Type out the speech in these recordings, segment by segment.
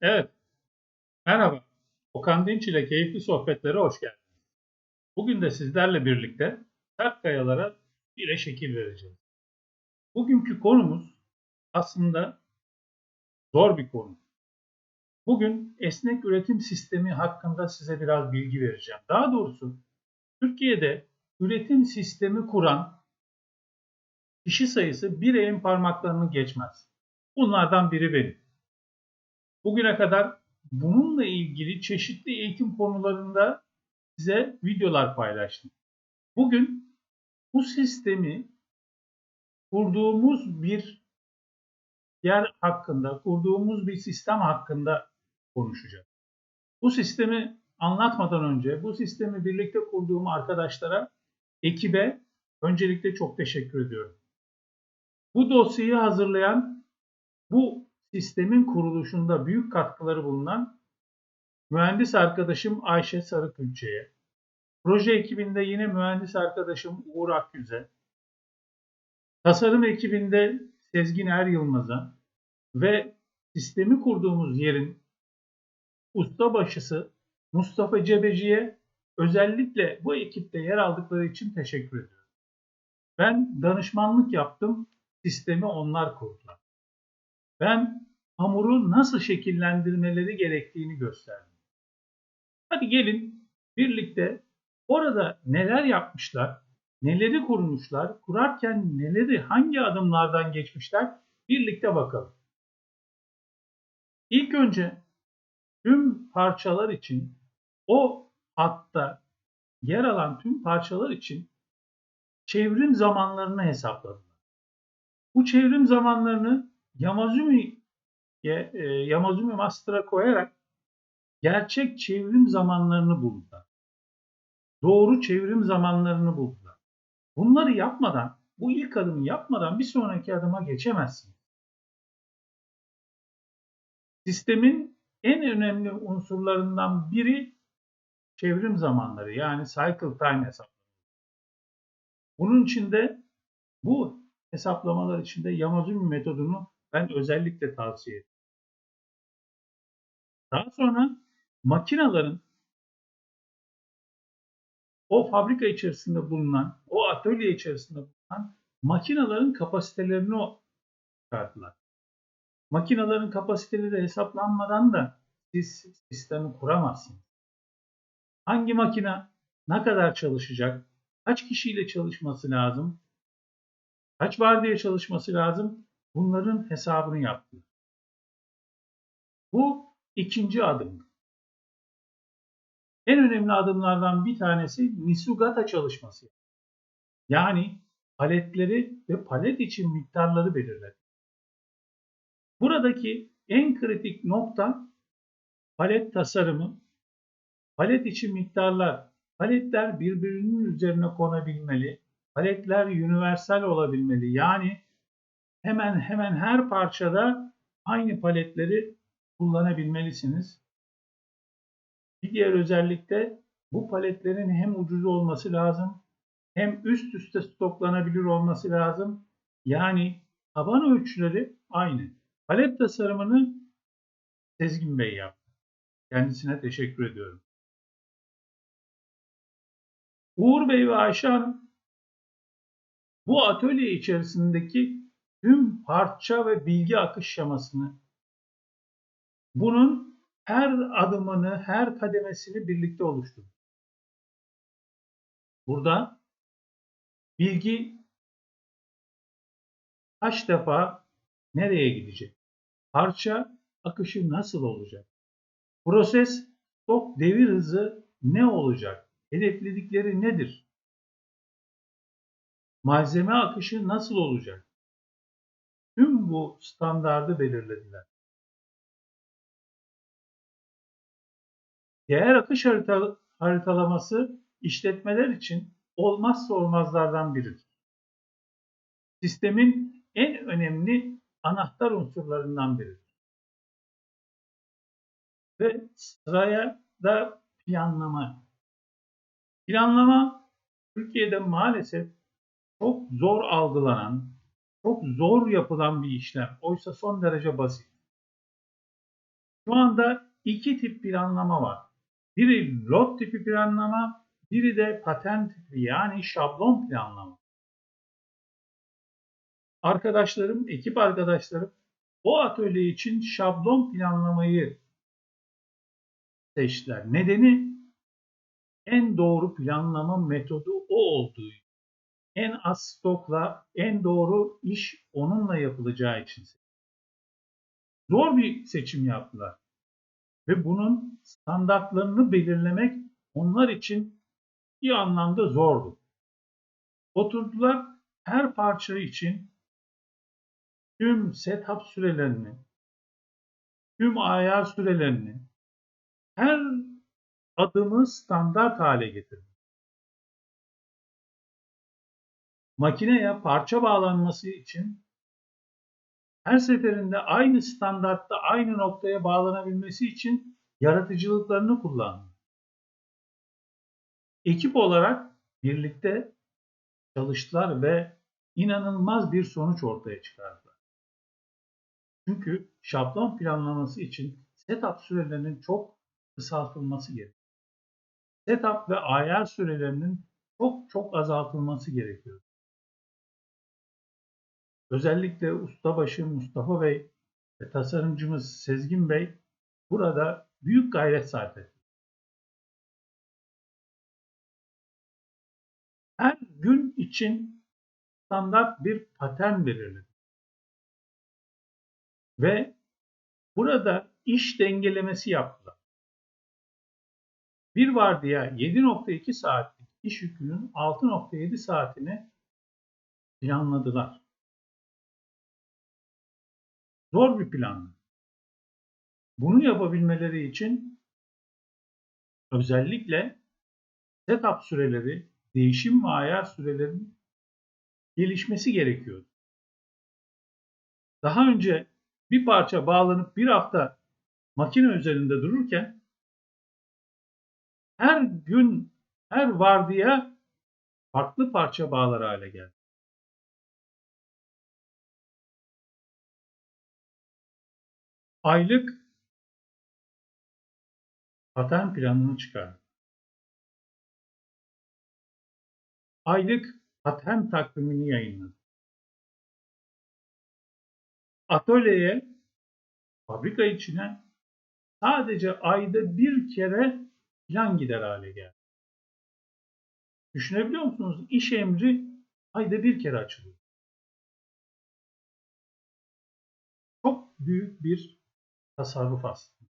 Evet. Merhaba. Okan Dinç ile Keyifli Sohbetlere hoş geldiniz. Bugün de sizlerle birlikte sert kayalara bile şekil vereceğiz. Bugünkü konumuz aslında zor bir konu. Bugün esnek üretim sistemi hakkında size biraz bilgi vereceğim. Daha doğrusu Türkiye'de üretim sistemi kuran kişi sayısı bir elin parmaklarını geçmez. Bunlardan biri benim. Bugüne kadar bununla ilgili çeşitli eğitim konularında size videolar paylaştım. Bugün bu sistemi kurduğumuz bir yer hakkında, kurduğumuz bir sistem hakkında konuşacağız. Bu sistemi anlatmadan önce bu sistemi birlikte kurduğum arkadaşlara, ekibe öncelikle çok teşekkür ediyorum. Bu dosyayı hazırlayan, bu sistemin kuruluşunda büyük katkıları bulunan mühendis arkadaşım Ayşe Sarıkülçe'ye, proje ekibinde yine mühendis arkadaşım Uğur Akgüz'e, tasarım ekibinde Sezgin Er Yılmaz'a ve sistemi kurduğumuz yerin ustabaşısı Mustafa Cebeci'ye özellikle bu ekipte yer aldıkları için teşekkür ediyorum. Ben danışmanlık yaptım, sistemi onlar kurdular. Ben hamuru nasıl şekillendirmeleri gerektiğini gösterdim. Hadi gelin birlikte orada neler yapmışlar, neleri kurmuşlar, kurarken neleri, hangi adımlardan geçmişler birlikte bakalım. İlk önce tüm parçalar için o hatta yer alan tüm parçalar için çevrim zamanlarını hesapladılar. Bu çevrim zamanlarını Yamazumi e, Yamazumi Master'a koyarak gerçek çevrim zamanlarını buldular. Doğru çevrim zamanlarını buldular. Bunları yapmadan, bu ilk adımı yapmadan bir sonraki adıma geçemezsin. Sistemin en önemli unsurlarından biri çevrim zamanları yani cycle time hesaplamaları. Bunun içinde bu hesaplamalar içinde Yamazumi metodunu ben özellikle tavsiye ederim. Daha sonra makinaların o fabrika içerisinde bulunan, o atölye içerisinde bulunan makinaların kapasitelerini çıkarttılar. Makinaların kapasiteleri hesaplanmadan da siz sistemi kuramazsınız. Hangi makina ne kadar çalışacak, kaç kişiyle çalışması lazım, kaç vardiya çalışması lazım bunların hesabını yaptı. Bu ikinci adım. En önemli adımlardan bir tanesi Nisugata çalışması. Yani paletleri ve palet için miktarları belirledi. Buradaki en kritik nokta palet tasarımı, palet için miktarlar, paletler birbirinin üzerine konabilmeli, paletler universal olabilmeli. Yani hemen hemen her parçada aynı paletleri kullanabilmelisiniz. Bir diğer özellik de bu paletlerin hem ucuz olması lazım hem üst üste stoklanabilir olması lazım. Yani taban ölçüleri aynı. Palet tasarımını Sezgin Bey yaptı. Kendisine teşekkür ediyorum. Uğur Bey ve Ayşe Hanım bu atölye içerisindeki tüm parça ve bilgi akış şemasını bunun her adımını, her kademesini birlikte oluşturur. Burada bilgi kaç defa nereye gidecek? Parça akışı nasıl olacak? Proses stok devir hızı ne olacak? Hedefledikleri nedir? Malzeme akışı nasıl olacak? Tüm bu standardı belirlediler. Değer akış haritalaması işletmeler için olmazsa olmazlardan biridir. Sistemin en önemli anahtar unsurlarından biridir. Ve sıraya da planlama. Planlama Türkiye'de maalesef çok zor algılanan, çok zor yapılan bir işlem. Oysa son derece basit. Şu anda iki tip planlama var. Biri lot tipi planlama, biri de patent tipi yani şablon planlama. Arkadaşlarım, ekip arkadaşlarım o atölye için şablon planlamayı seçtiler. Nedeni en doğru planlama metodu o olduğu en az stokla en doğru iş onunla yapılacağı için. Zor bir seçim yaptılar. Ve bunun standartlarını belirlemek onlar için bir anlamda zordu. Oturdular her parça için tüm setup sürelerini, tüm ayar sürelerini, her adımı standart hale getirdi. Makineye parça bağlanması için her seferinde aynı standartta aynı noktaya bağlanabilmesi için yaratıcılıklarını kullandı. Ekip olarak birlikte çalıştılar ve inanılmaz bir sonuç ortaya çıkardılar. Çünkü şablon planlaması için setup sürelerinin çok kısaltılması gerekiyor. Setup ve ayar sürelerinin çok çok azaltılması gerekiyor. Özellikle ustabaşı Mustafa Bey ve tasarımcımız Sezgin Bey burada büyük gayret sarf etti. Her gün için standart bir patern belirledi. Ve burada iş dengelemesi yaptılar. Bir vardiya 7.2 saatlik iş yükünün 6.7 saatini planladılar. Zor bir plandı. Bunu yapabilmeleri için özellikle setup süreleri, değişim ve ayar sürelerinin gelişmesi gerekiyordu. Daha önce bir parça bağlanıp bir hafta makine üzerinde dururken her gün, her vardiya farklı parça bağlar hale geldi. Aylık patent planını çıkardı. Aylık patent takvimini yayınladı. Atölyeye, fabrika içine sadece ayda bir kere plan gider hale geldi. Düşünebiliyor musunuz? İş emri ayda bir kere açılıyor. Çok büyük bir tasarruf aslında.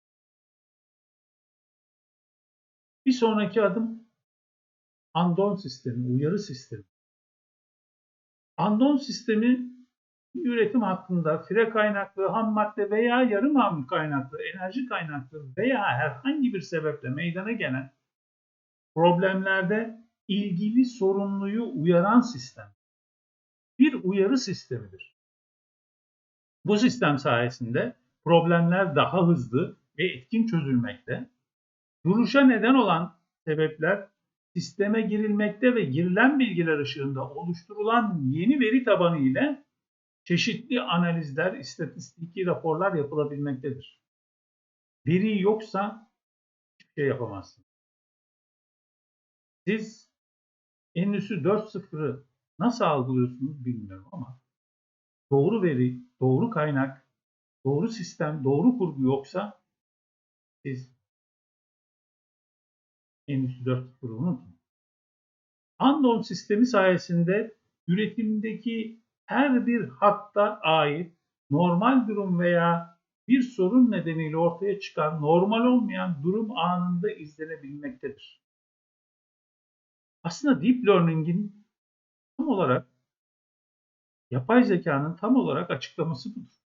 Bir sonraki adım andon sistemi, uyarı sistemi. Andon sistemi üretim hakkında fire kaynaklı, ham madde veya yarım ham kaynaklı, enerji kaynaklı veya herhangi bir sebeple meydana gelen problemlerde ilgili sorumluyu uyaran sistem. Bir uyarı sistemidir. Bu sistem sayesinde problemler daha hızlı ve etkin çözülmekte. Duruşa neden olan sebepler sisteme girilmekte ve girilen bilgiler ışığında oluşturulan yeni veri tabanı ile çeşitli analizler, istatistiki raporlar yapılabilmektedir. Veri yoksa hiçbir şey yapamazsınız. Siz Endüstri 4.0'ı nasıl algılıyorsunuz bilmiyorum ama doğru veri, doğru kaynak, doğru sistem, doğru kurgu yoksa siz Endüstri 4.0'ı unutun. Andon sistemi sayesinde üretimdeki her bir hatta ait normal durum veya bir sorun nedeniyle ortaya çıkan normal olmayan durum anında izlenebilmektedir. Aslında deep learning'in tam olarak yapay zekanın tam olarak açıklaması budur.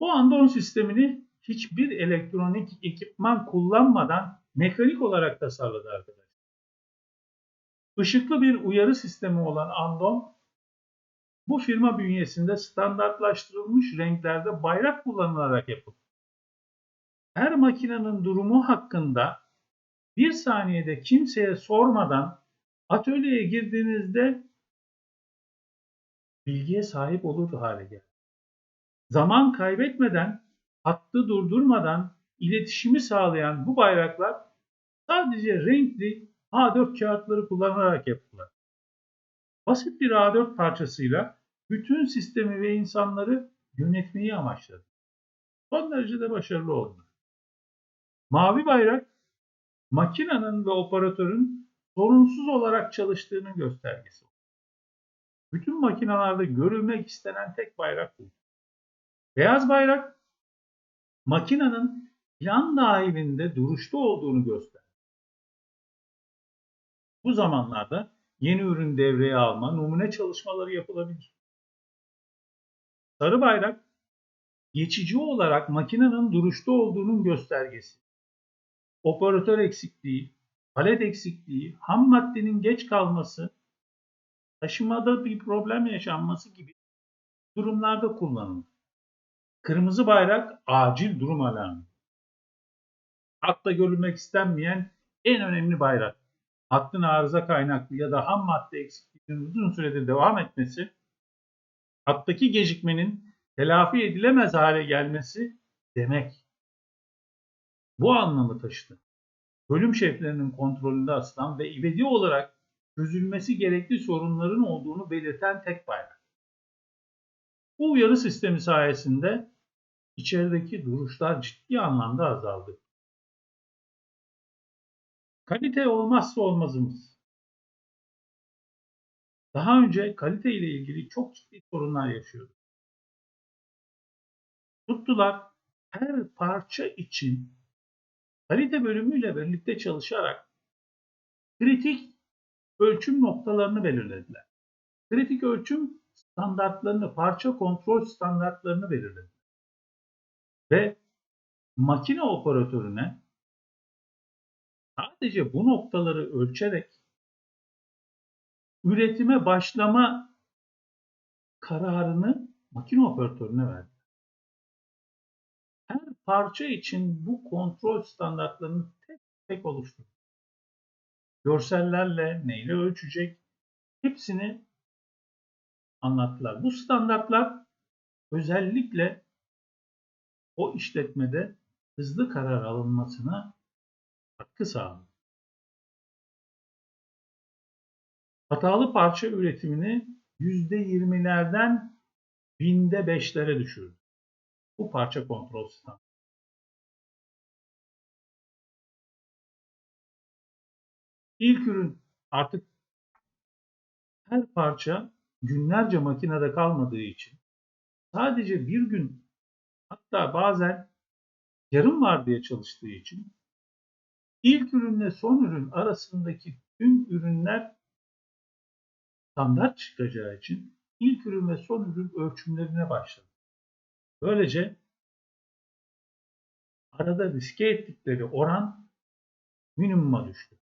Bu andon sistemini hiçbir elektronik ekipman kullanmadan mekanik olarak tasarladı arkadaşlar. Işıklı bir uyarı sistemi olan Andon, bu firma bünyesinde standartlaştırılmış renklerde bayrak kullanılarak yapıldı. Her makinenin durumu hakkında bir saniyede kimseye sormadan atölyeye girdiğinizde bilgiye sahip olur hale geldi. Zaman kaybetmeden hattı durdurmadan iletişimi sağlayan bu bayraklar sadece renkli A4 kağıtları kullanarak yapılır. Basit bir A4 parçasıyla bütün sistemi ve insanları yönetmeyi amaçladı. Son derece de başarılı oldu. Mavi bayrak, makinenin ve operatörün sorunsuz olarak çalıştığının göstergesi. Bütün makinalarda görülmek istenen tek bayrak bu. Beyaz bayrak, makinenin plan dahilinde duruşta olduğunu gösterir. Bu zamanlarda yeni ürün devreye alma, numune çalışmaları yapılabilir. Sarı bayrak, geçici olarak makinenin duruşta olduğunun göstergesi. Operatör eksikliği, palet eksikliği, ham maddenin geç kalması, taşımada bir problem yaşanması gibi durumlarda kullanılır. Kırmızı bayrak acil durum alarmı. Hatta görülmek istenmeyen en önemli bayrak. Hattın arıza kaynaklı ya da ham madde eksikliğinin uzun süredir devam etmesi, hattaki gecikmenin telafi edilemez hale gelmesi demek. Bu anlamı taşıdı. Bölüm şeflerinin kontrolünde asılan ve ibedi olarak çözülmesi gerekli sorunların olduğunu belirten tek bayrak. Bu uyarı sistemi sayesinde içerideki duruşlar ciddi anlamda azaldı. Kalite olmazsa olmazımız. Daha önce kalite ile ilgili çok ciddi sorunlar yaşıyorduk. Tuttular her parça için kalite bölümüyle birlikte çalışarak kritik ölçüm noktalarını belirlediler. Kritik ölçüm standartlarını, parça kontrol standartlarını belirlediler. Ve makine operatörüne sadece bu noktaları ölçerek üretime başlama kararını makine operatörüne verdi. Her parça için bu kontrol standartlarını tek tek oluşturdu. Görsellerle neyle ölçecek hepsini anlattılar. Bu standartlar özellikle o işletmede hızlı karar alınmasına katkı sağladı. Hatalı parça üretimini %20'lerden binde beşlere düşürdü. Bu parça kontrol standartı. İlk ürün artık her parça günlerce makinede kalmadığı için sadece bir gün hatta bazen yarım var diye çalıştığı için ilk ürünle son ürün arasındaki tüm ürünler standart çıkacağı için ilk ürün ve son ürün ölçümlerine başladı. Böylece arada riske ettikleri oran minimuma düştü.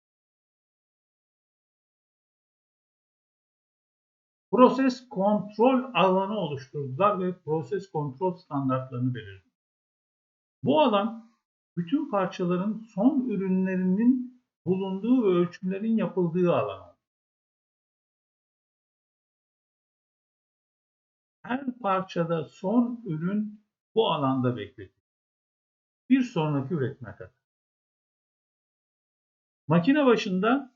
Proses kontrol alanı oluşturdular ve proses kontrol standartlarını belirledi. Bu alan bütün parçaların son ürünlerinin bulunduğu ve ölçümlerin yapıldığı alan. Her parçada son ürün bu alanda bekletilir. Bir sonraki üretime kadar. Makine başında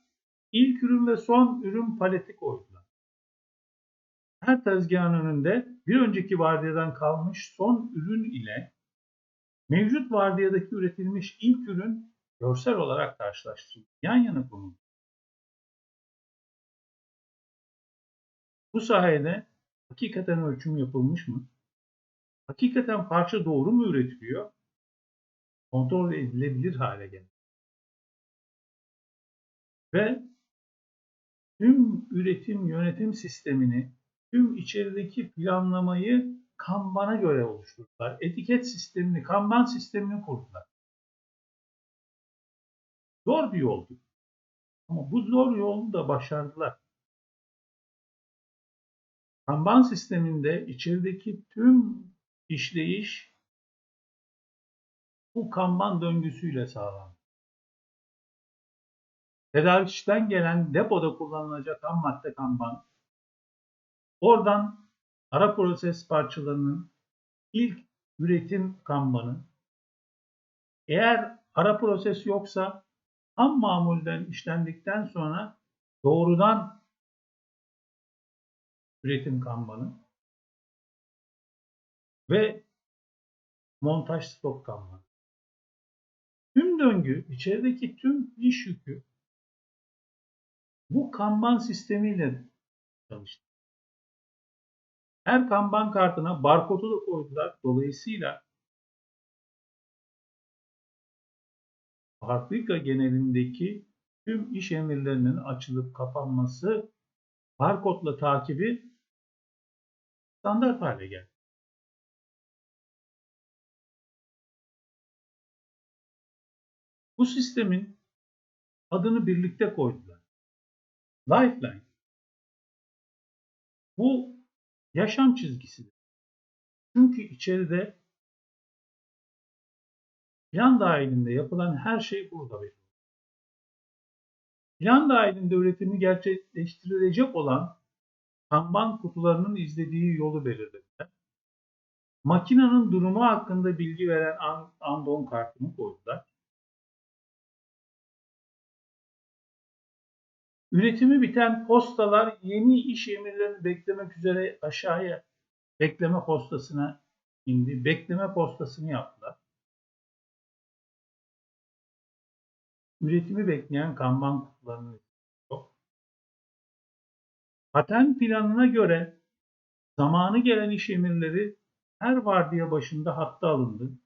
ilk ürün ve son ürün paleti koydular. Her tezgahın önünde bir önceki vardiyadan kalmış son ürün ile mevcut vardiyadaki üretilmiş ilk ürün görsel olarak karşılaştırıldı. Yan yana konuldu. Bu sayede hakikaten ölçüm yapılmış mı? Hakikaten parça doğru mu üretiliyor? Kontrol edilebilir hale geldi. Ve tüm üretim yönetim sistemini, tüm içerideki planlamayı Kanban'a göre oluşturdular. Etiket sistemini, Kanban sistemini kurdular. Zor bir yoldu. Ama bu zor yolu da başardılar. Kanban sisteminde içerideki tüm işleyiş bu kanban döngüsüyle sağlandı. Tedarikçiden gelen depoda kullanılacak ham madde kanban. Oradan ara proses parçalarının ilk üretim kanbanı. Eğer ara proses yoksa ham mamulden işlendikten sonra doğrudan üretim kanbanı ve montaj stok kanbanı. Tüm döngü, içerideki tüm iş yükü bu kanban sistemiyle çalıştı. Her kanban kartına barkodu da koydular. Dolayısıyla fabrika genelindeki tüm iş emirlerinin açılıp kapanması barkodla takibi standart hale geldi. Bu sistemin adını birlikte koydular. Lifeline. Bu yaşam çizgisidir. Çünkü içeride plan dahilinde yapılan her şey burada belirli. Plan dahilinde üretimi gerçekleştirilecek olan kanban kutularının izlediği yolu belirlediler. Makinenin durumu hakkında bilgi veren andon kartını koydular. Üretimi biten postalar yeni iş emirlerini beklemek üzere aşağıya bekleme postasına indi. Bekleme postasını yaptılar. Üretimi bekleyen kanban kutularının yok. Patent planına göre zamanı gelen iş emirleri her vardiya başında hatta alındı.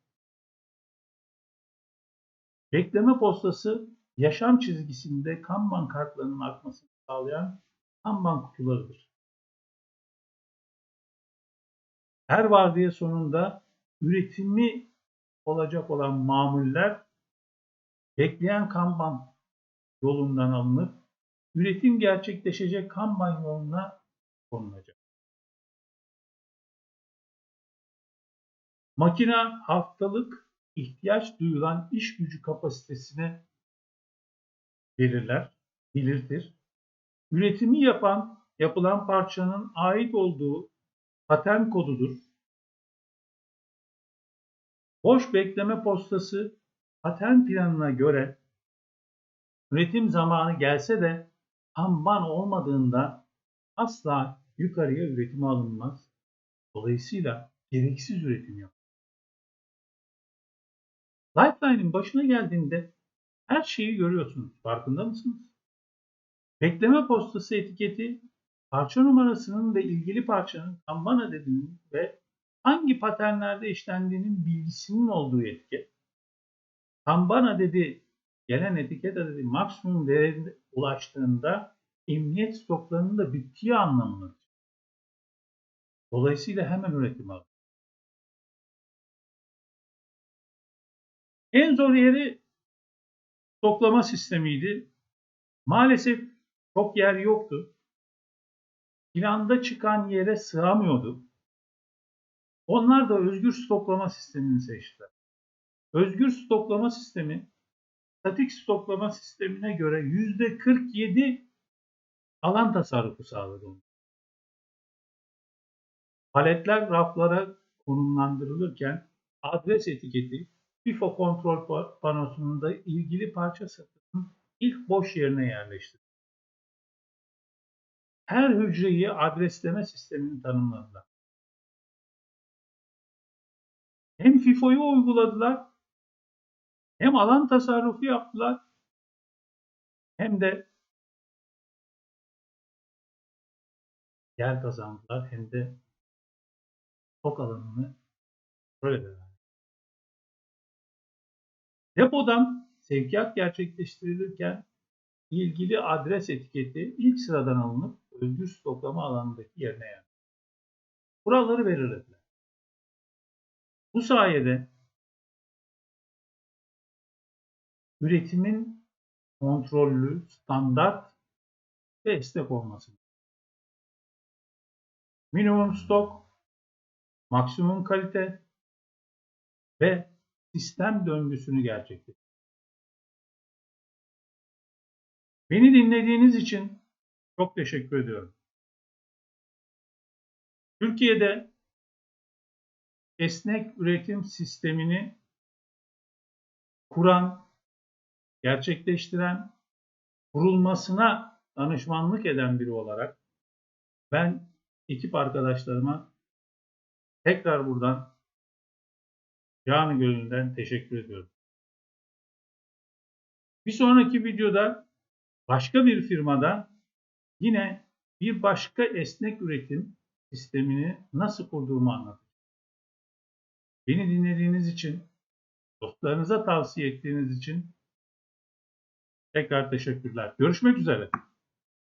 Bekleme postası yaşam çizgisinde Kanban kartlarının akmasını sağlayan Kanban kutularıdır. Her vardiya sonunda üretimi olacak olan mamuller bekleyen Kanban yolundan alınıp üretim gerçekleşecek Kanban yoluna konulacak. Makina haftalık ihtiyaç duyulan iş gücü kapasitesine belirler, belirtir. Üretimi yapan, yapılan parçanın ait olduğu patent kodudur. Boş bekleme postası patent planına göre üretim zamanı gelse de amban olmadığında asla yukarıya üretime alınmaz. Dolayısıyla gereksiz üretim yapar. Lifeline'in başına geldiğinde her şeyi görüyorsunuz. Farkında mısınız? Bekleme postası etiketi parça numarasının ve ilgili parçanın kanban adedinin ve hangi paternlerde işlendiğinin bilgisinin olduğu etiket. Kanban adedi gelen etiket adedi maksimum değerine ulaştığında emniyet stoklarının da bittiği anlamına. Dolayısıyla hemen üretim alır. En zor yeri stoklama sistemiydi. Maalesef çok yer yoktu. Planda çıkan yere sığamıyordu. Onlar da özgür stoklama sistemini seçtiler. Özgür stoklama sistemi statik stoklama sistemine göre %47 alan tasarrufu sağladı. Paletler raflara konumlandırılırken adres etiketi FIFO kontrol panosunda ilgili parça satının ilk boş yerine yerleştirildi. Her hücreyi adresleme sistemini tanımladılar. Hem FIFO'yu uyguladılar, hem alan tasarrufu yaptılar, hem de yer kazandılar, hem de stok alanını ederler. Depodan sevkiyat gerçekleştirilirken ilgili adres etiketi ilk sıradan alınıp özgür stoklama alanındaki yerine yer. Kuralları belirlediler. Bu sayede üretimin kontrollü, standart ve esnek olması. Minimum stok, maksimum kalite ve sistem döngüsünü gerçekleştirir. Beni dinlediğiniz için çok teşekkür ediyorum. Türkiye'de esnek üretim sistemini kuran, gerçekleştiren, kurulmasına danışmanlık eden biri olarak ben ekip arkadaşlarıma tekrar buradan canı gönülden teşekkür ediyorum. Bir sonraki videoda başka bir firmada yine bir başka esnek üretim sistemini nasıl kurduğumu anlatacağım. Beni dinlediğiniz için, dostlarınıza tavsiye ettiğiniz için tekrar teşekkürler. Görüşmek üzere.